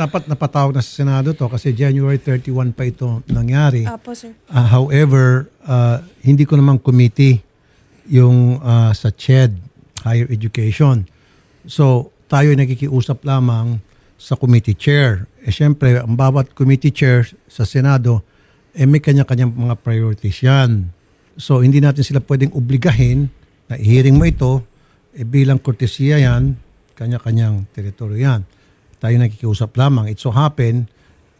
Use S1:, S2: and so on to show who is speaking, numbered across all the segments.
S1: dapat napatawag na sa Senado to kasi January 31 pa ito nangyari.
S2: Apo, sir.
S1: Uh, however, uh, hindi ko naman committee yung uh, sa CHED, Higher Education. So, tayo ay nakikiusap lamang sa committee chair. Eh, syempre, ang bawat committee chair sa Senado, eh, may kanya-kanyang mga priorities yan. So, hindi natin sila pwedeng obligahin na i-hearing mo ito, eh, bilang kortesiya yan, kanya-kanyang teritoryo yan. Tayo nakikiusap lamang. It so happen,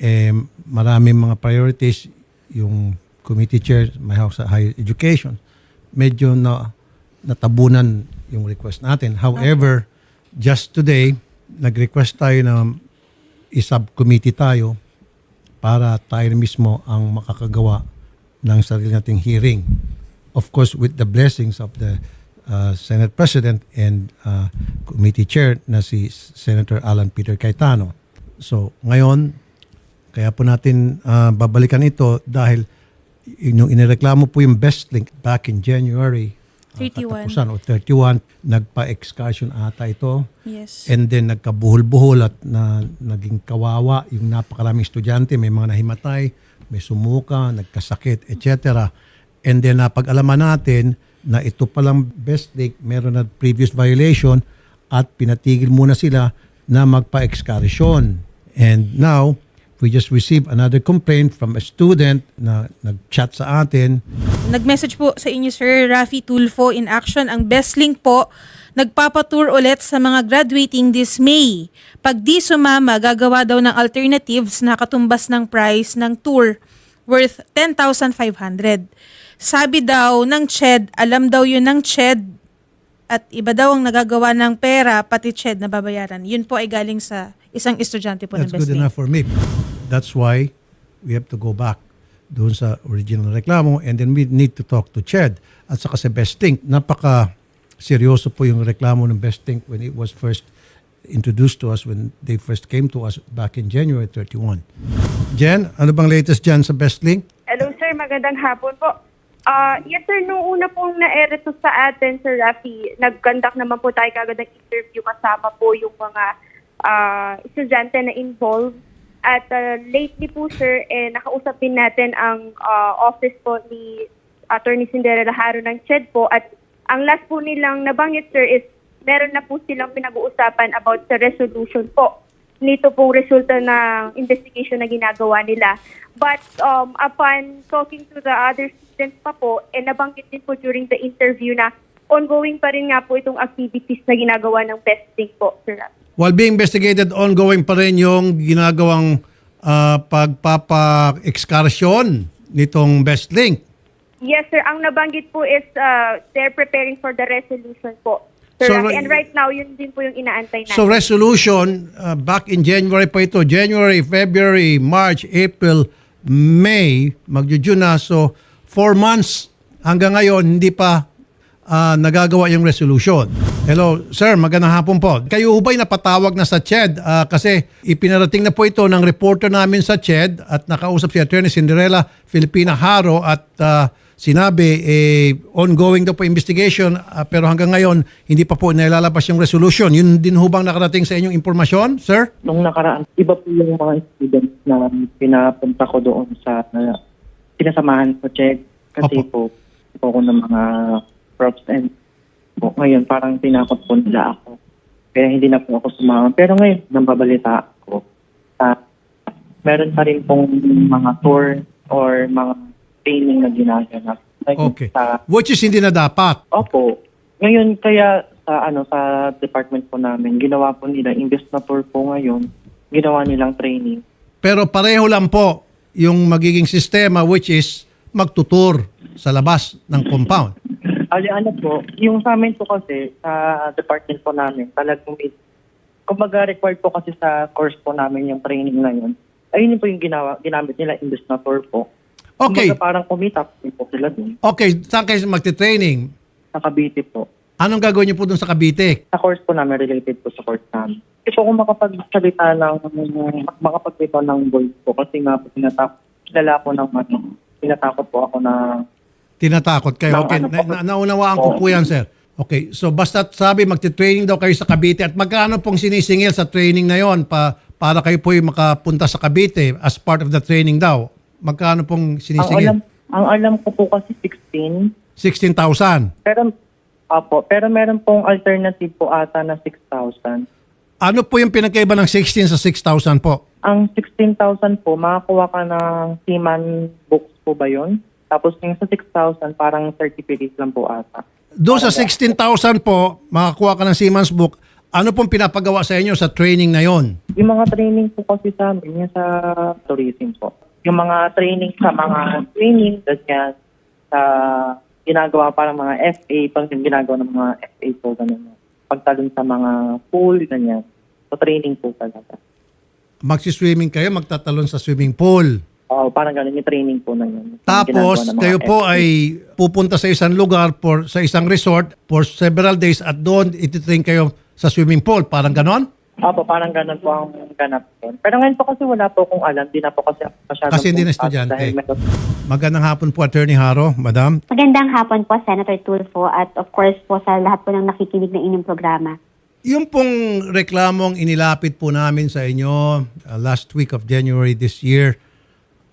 S1: eh, maraming mga priorities yung committee chair, hawak sa higher education, medyo na natabunan yung request natin. However, just today, nag-request tayo na i-subcommittee tayo para tayo mismo ang makakagawa ng sarili nating hearing. Of course, with the blessings of the uh, Senate President and uh, Committee Chair na si Senator Alan Peter Cayetano. So, ngayon, kaya po natin uh, babalikan ito dahil yung inireklamo po yung best link back in January uh,
S2: 31.
S1: katapusan o 31 nagpa-excursion ata ito
S2: Yes.
S1: and then nagkabuhol-buhol at na, naging kawawa yung napakaraming estudyante may mga nahimatay may sumuka nagkasakit etc and then napag-alaman natin na ito palang best link meron na previous violation at pinatigil muna sila na magpa-excursion and now we just received another complaint from a student na nag-chat sa atin
S2: Nag-message po sa inyo, Sir Rafi Tulfo in action. Ang best link po, nagpapatour ulit sa mga graduating this May. Pag di sumama, gagawa daw ng alternatives na katumbas ng price ng tour worth 10,500. Sabi daw ng CHED, alam daw yun ng CHED at iba daw ang nagagawa ng pera, pati CHED na babayaran. Yun po ay galing sa isang estudyante po
S1: That's
S2: ng best
S1: good enough for me. That's why we have to go back doon sa original reklamo and then we need to talk to Ched at saka sa Best Think. Napaka seryoso po yung reklamo ng Best Think when it was first introduced to us when they first came to us back in January 31. Jen, ano bang latest dyan sa Best Link?
S3: Hello sir, magandang hapon po. Ah, yes sir, nung una pong na-ere to sa atin, Sir Rafi, nag-conduct naman po tayo kagad ng interview kasama po yung mga ah, estudyante na involved. At ah, lately po sir, eh, nakausap din natin ang ah, office po ni Attorney Cinderella Haro ng CHED po. At ang last po nilang nabanggit sir is meron na po silang pinag-uusapan about sa resolution po nito pong resulta ng investigation na ginagawa nila. But um, upon talking to the other students pa po, eh, nabanggit din po during the interview na ongoing pa rin nga po itong activities na ginagawa ng testing po, Sir Rafi.
S1: While being investigated, ongoing pa rin yung ginagawang ah, pagpapa-excursion nitong Best Link.
S3: Yes, sir. Ang nabanggit po is uh, they're preparing for the resolution po. Sir
S1: So,
S3: Rafi. And right now, yun din po yung inaantay natin.
S1: So resolution uh, back in January pa ito, January, February, March, April, May, na. So four months hanggang ngayon hindi pa uh, nagagawa yung resolution. Hello, sir, magandang hapon po. Kayo ba'y napatawag na sa CHED? Uh, kasi ipinarating na po ito ng reporter namin sa CHED at nakausap si Attorney Cinderella Filipina Haro at uh, sinabi eh, ongoing daw po investigation ah, pero hanggang ngayon hindi pa po nailalabas yung resolution. Yun din ho bang nakarating sa inyong impormasyon, sir?
S4: nung nakaraan, iba po yung mga students na pinapunta ko doon sa na pinasamahan ko check kasi po po ako ng mga props and po ngayon parang tinakot po nila ako. Kaya hindi na po ako sumama. Pero ngayon, nang babalita ako, ah, meron pa rin pong mga tour or mga training na ginaganap. Like
S1: Okay.
S4: Sa,
S1: Which is hindi na dapat.
S4: Opo. Ngayon kaya sa ano sa department po namin, ginawa po nila imbes na tour po ngayon, ginawa nilang training.
S1: Pero pareho lang po yung magiging sistema which is magtutur sa labas ng compound.
S4: Ali ano po, yung sa amin po kasi sa department po namin, talagang may kumbaga required po kasi sa course po namin yung training na yun. Ayun po yung ginawa, ginamit nila imbes na tour po.
S1: Okay.
S4: Kumbaga parang kumita po sila dun.
S1: Okay, saan kayo magte-training?
S4: Sa Cavite po.
S1: Anong gagawin niyo po dun sa Cavite?
S4: Sa course po namin, related po sa course namin. Kasi po kung makapagsalita ng, makapagsalita ng voice po, kasi nga po tinatakot, kilala po ng ano, tinatakot po ako na,
S1: Tinatakot kayo. Okay,
S4: ano
S1: na, na- naunawaan ko po yan, sir. Okay, so basta sabi magte-training daw kayo sa Cavite at magkano pong sinisingil sa training na yon pa para kayo po makapunta sa Cavite as part of the training daw. Magkano pong
S4: Ang alam,
S1: sinisingil?
S4: ang alam ko po kasi 16.
S1: 16,000.
S4: Pero, apo, pero meron pong alternative po ata na 6,000.
S1: Ano po yung pinagkaiba ng 16 sa 6,000 po?
S4: Ang 16,000 po, makakuha ka ng seaman books po ba yun? Tapos yung sa 6,000, parang certificate lang po ata.
S1: Doon sa 16,000 po, makakuha ka ng Siemens book. Ano pong pinapagawa sa inyo sa training na yon?
S4: Yung mga training po kasi sa amin, yung sa tourism po. Yung mga training sa mga training, ganyan, sa ginagawa parang mga FA, pang ginagawa ng mga FA po, ganyan. Pagtalon sa mga pool, ganyan. So training po talaga.
S1: Magsiswimming kayo, magtatalon sa swimming pool.
S4: Oo, parang ganun yung training po na yun. Yung
S1: Tapos,
S4: ginagawa ng mga
S1: kayo po
S4: FA.
S1: ay pupunta sa isang lugar, for, sa isang resort for several days at doon ititrain kayo sa swimming pool. Parang ganon?
S4: Opo, parang ganun po ang ganap po. Pero ngayon po kasi wala po akong alam. Di na po kasi ako masyadong
S1: Kasi hindi na estudyante.
S4: dahil meron-
S1: Magandang hapon po, Attorney Haro, Madam.
S5: Magandang hapon po, Senator Tulfo, at of course po sa lahat po ng nakikinig ng inyong programa.
S1: Yung pong reklamong inilapit po namin sa inyo uh, last week of January this year,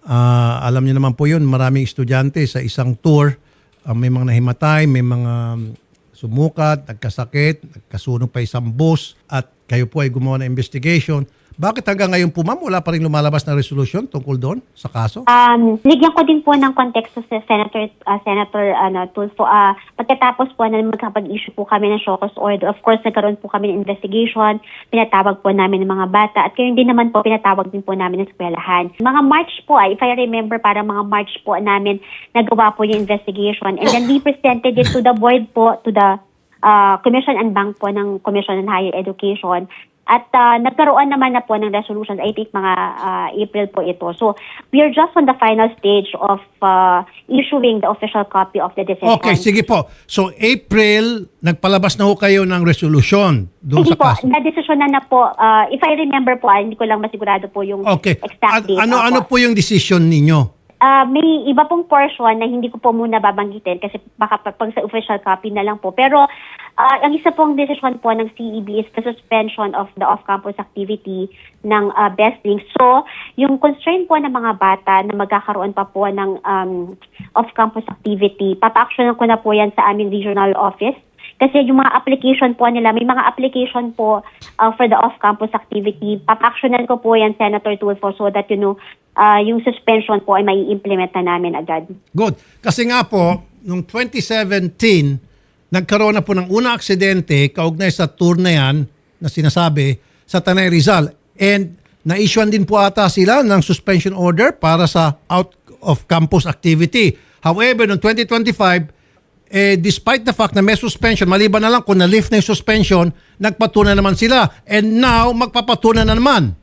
S1: ah, alam niyo naman po yun, maraming estudyante sa isang tour, ah, may mga nahimatay, may mga um, sumukat, nagkasakit, nagkasunog pa isang bus, at kayo po ay gumawa ng investigation. Bakit hanggang ngayon po ma'am, wala pa rin lumalabas na resolution tungkol doon sa kaso?
S5: Um, ligyan ko din po ng konteksto sa Senator uh, Senator ano, Tulfo. Uh, pagkatapos po na magkapag-issue po kami ng cause order, of course, nagkaroon po kami ng investigation, pinatawag po namin ng mga bata, at kayo din naman po, pinatawag din po namin ng eskwelahan. Mga March po, ah, if I remember, para mga March po namin nagawa po yung investigation. And then we presented it to the board po, to the uh, Commission and Bank po ng Commission on Higher Education. At uh, nagkaroon naman na po ng resolutions, I think mga uh, April po ito. So, we are just on the final stage of uh, issuing the official copy of the decision.
S1: Okay, sige po. So April, nagpalabas na ho kayo ng resolution doon sa
S5: po,
S1: kaso.
S5: na-decision na na po. uh, if I remember po, ah, hindi ko lang masigurado po yung
S1: Okay.
S5: exact date.
S1: ano
S5: Opo.
S1: ano po yung decision ninyo?
S5: Ah, may iba pong portion na hindi ko po muna babanggitin kasi baka pa- pag sa official copy na lang po. Pero ah, ang isa pong decision po ng CEB is the suspension of the off-campus activity ng uh, BESTLINK. So, yung concern po ng mga bata na magkakaroon pa po ng um, off-campus activity, papa-actionan ko na po yan sa aming regional office. Kasi yung mga application po nila, may mga application po uh, for the off-campus activity. Pap-actionan ko po yan, Senator Tulfo, so that, you know, uh, yung suspension po ay may implement na namin agad.
S1: Good. Kasi nga po, noong 2017, nagkaroon na po ng unang aksidente kaugnay sa tour na yan na sinasabi sa Tanay Rizal. And na-issuean din po ata sila ng suspension order para sa out of campus activity. However, noong 2025, eh, despite the fact na may suspension, maliban na lang kung na-lift na yung suspension, nagpatunan naman sila. And now, magpapatunan na naman.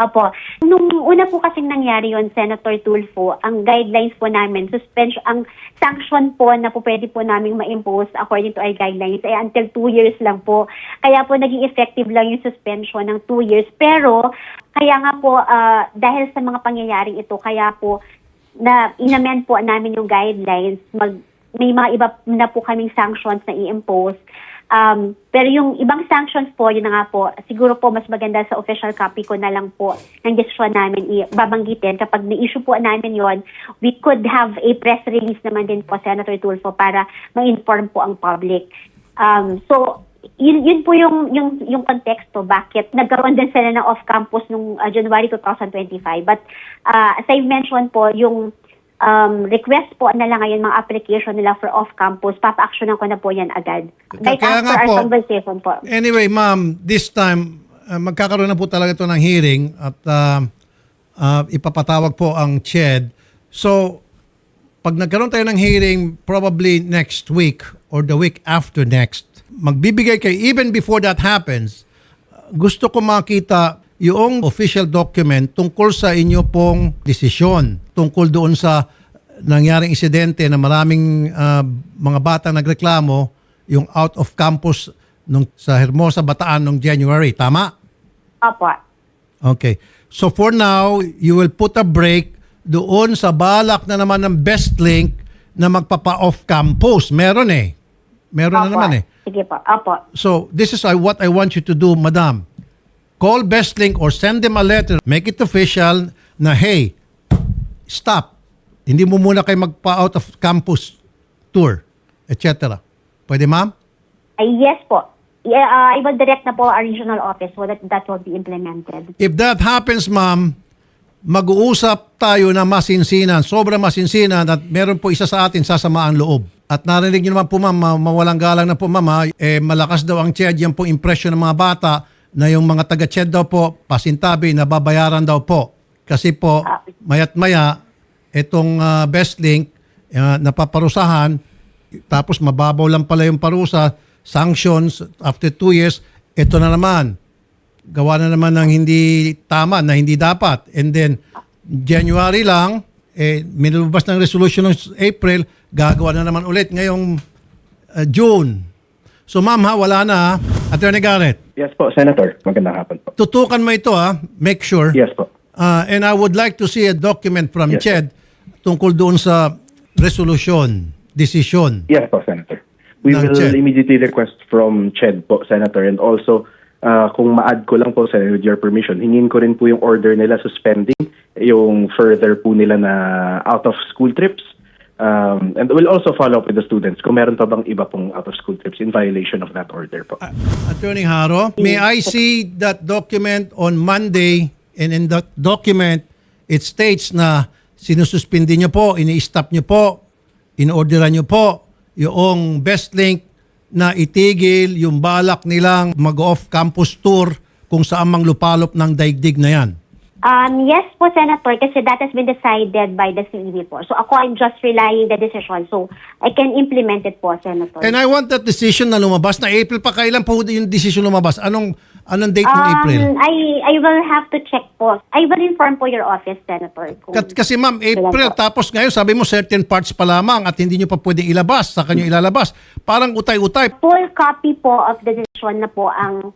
S5: Opo. Nung una po kasing nangyari yon Senator Tulfo, ang guidelines po namin, suspension, ang sanction po na po pwede po namin ma-impose according to our guidelines ay until two years lang po. Kaya po naging effective lang yung suspension ng two years. Pero, kaya nga po, ah, dahil sa mga pangyayaring ito, kaya po na inamend po namin yung guidelines, mag, may mga iba na po kaming sanctions na i-impose. Um, pero yung ibang sanctions po, yun na nga po, siguro po mas maganda sa official copy ko na lang po ng decision namin i-babanggitin. Kapag na-issue po namin yon we could have a press release naman din po, Senator Tulfo, para ma-inform po ang public. Um, so, yun, yun po yung, yung, yung konteksto bakit nagkaroon din sila ng off-campus nung uh, January 2025. But uh, as I mentioned po, yung um, request po na lang ngayon mga application nila for off-campus, papa-actionan ko na po yan agad. Right
S1: Kaya
S5: after
S1: nga
S5: our
S1: po-
S5: conversation po.
S1: Anyway, ma'am, this time, uh, magkakaroon na po talaga ito ng hearing at uh, uh, ipapatawag po ang CHED. So, pag nagkaroon tayo ng hearing, probably next week or the week after next, magbibigay kayo, even before that happens, gusto ko makita yung official document tungkol sa inyo pong desisyon, tungkol doon sa nangyaring insidente na maraming ah, mga batang nagreklamo yung out of campus nung sa Hermosa Bataan nung January. Tama?
S5: Opo.
S1: Okay. So for now, you will put a break doon sa balak na naman ng best link na magpapa-off campus. Meron eh. Meron na
S5: Opo.
S1: naman eh.
S5: Sige po. Opo.
S1: So this is uh, what I want you to do, madam. call Bestlink or send them a letter, make it official na, hey, stop. Hindi mo muna kayo magpa-out of campus tour, etc. Pwede, ma'am?
S5: Ay, yes po. Yeah, uh, I will direct na po our regional office so that that will be implemented.
S1: If that happens, ma'am, mag-uusap tayo na masinsinan, sobrang masinsinan at meron po isa sa atin sasama ang loob. At narinig niyo naman po ma'am, ma- mawalang galang na po ma'am, eh, malakas daw ang CHED, yan po impression ng mga bata na yung mga taga-CHED daw po, pasintabi, nababayaran daw po. Kasi po, mayat maya, itong ah, Bestlink, uh, napaparusahan, tapos mababaw lang pala yung parusa, sanctions after two years, ito na naman, gawa na naman ng hindi tama, na hindi dapat. And then, January lang, eh, minulabas ng resolution ng April, gagawa na naman ulit ngayong uh, June. So ma'am ha, wala na ha. Attorney Garrett,
S6: Yes po, Senator. Magandang hapon po.
S1: tutukan mo ito ha, make sure.
S6: Yes po.
S1: Uh, and I would like to see a document from
S6: Yes,
S1: CHED tungkol doon sa resolution, decision.
S6: Yes po, Senator. We
S1: Ng
S6: will
S1: Ched.
S6: immediately request from CHED po, Senator. And also, uh, kung ma-add ko lang po, Senator, with your permission, hingin ko rin po yung order nila suspending yung further po nila na out-of-school trips. Um, and we'll also follow up with the students kung meron pa bang iba pong out-of-school trips in violation of that order po.
S1: Attorney Haro, may I see that document on Monday and in that document it states na sinususpindi niyo po, ini-stop niyo po, in-orderan niyo po yung best link na itigil yung balak nilang mag-off campus tour kung saan mang lupalop ng daigdig na yan.
S5: Um, yes po, Senator, kasi that has been decided by the CEB po. So ako, I'm just relying the decision. So I can implement it po, Senator.
S1: And I want that decision na lumabas na April pa. Kailan po yung decision lumabas? Anong anong date ng
S5: Um,
S1: April?
S5: I I will have to check po. I will inform po your office, Senator. Kung
S1: Kat- Kasi ma'am, April,
S5: po?
S1: tapos ngayon sabi mo certain parts pa lamang at hindi nyo pa pwedeng ilabas, sa kanyo ilalabas. Parang utay-utay.
S5: full copy po of the decision na po ang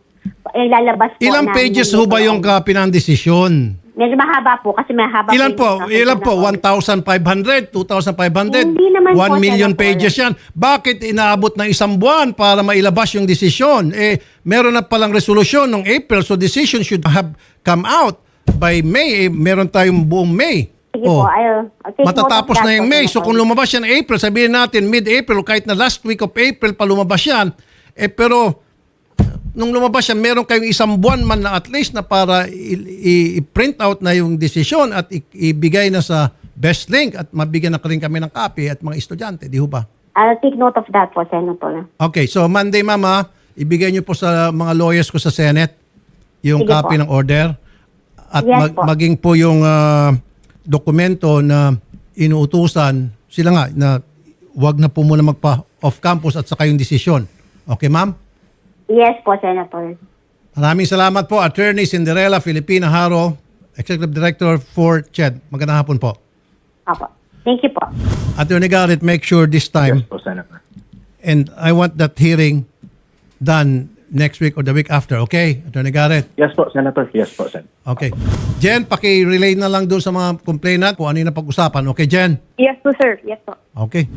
S5: ilalabas po
S1: Ilang
S5: namin
S1: pages ho ba yung copy ng desisyon?
S5: Medyo mahaba po kasi mahaba
S1: Ilan po? Ilan po? 1,500? 2,500?
S5: Hindi naman
S1: 1
S5: po,
S1: million
S5: Senator.
S1: pages yan. Bakit inaabot ng isang buwan para mailabas yung desisyon? Eh, meron na palang resolusyon ng April, so decision should have come out by May. Eh, meron tayong buong May.
S5: Sige po, I'll, I'll take note of
S1: Matatapos
S5: that
S1: na yung
S5: po,
S1: May. So
S5: Senator.
S1: kung lumabas yan April, sabihin natin mid-April, kahit na last week of April pa lumabas yan, eh pero nung lumabas yan, meron kayong isang buwan man na at least na para i-print out na yung desisyon at ibigay na sa best link at mabigyan na rin kami ng copy at mga estudyante, di ho ba?
S5: I'll take note of that po, Senator.
S1: Okay, so Monday, Mama, ibigay niyo po sa mga lawyers ko sa Senate yung
S5: Sige
S1: copy
S5: po.
S1: ng order at
S5: Yes
S1: mag-
S5: po.
S1: maging po yung ah, dokumento na inuutusan sila nga na wag na po muna magpa off campus at saka yung desisyon. Okay, ma'am?
S5: Yes po, Senator.
S1: Maraming salamat po, Attorney Cinderella Filipina Haro, Executive Director for CHED. Magandang hapon po.
S5: Apo. Thank you po.
S1: Attorney Garrett, make sure this time
S6: Yes po, Senator.
S1: and I want that hearing done next week or the week after, okay? Attorney Garrett.
S6: Yes po, Senator. Yes po, Senator.
S1: Okay. Jen, paki-relay na lang doon sa mga complainant kung ano yung napag-usapan. Okay, Jen?
S3: Yes po, sir. Yes po.
S1: Okay.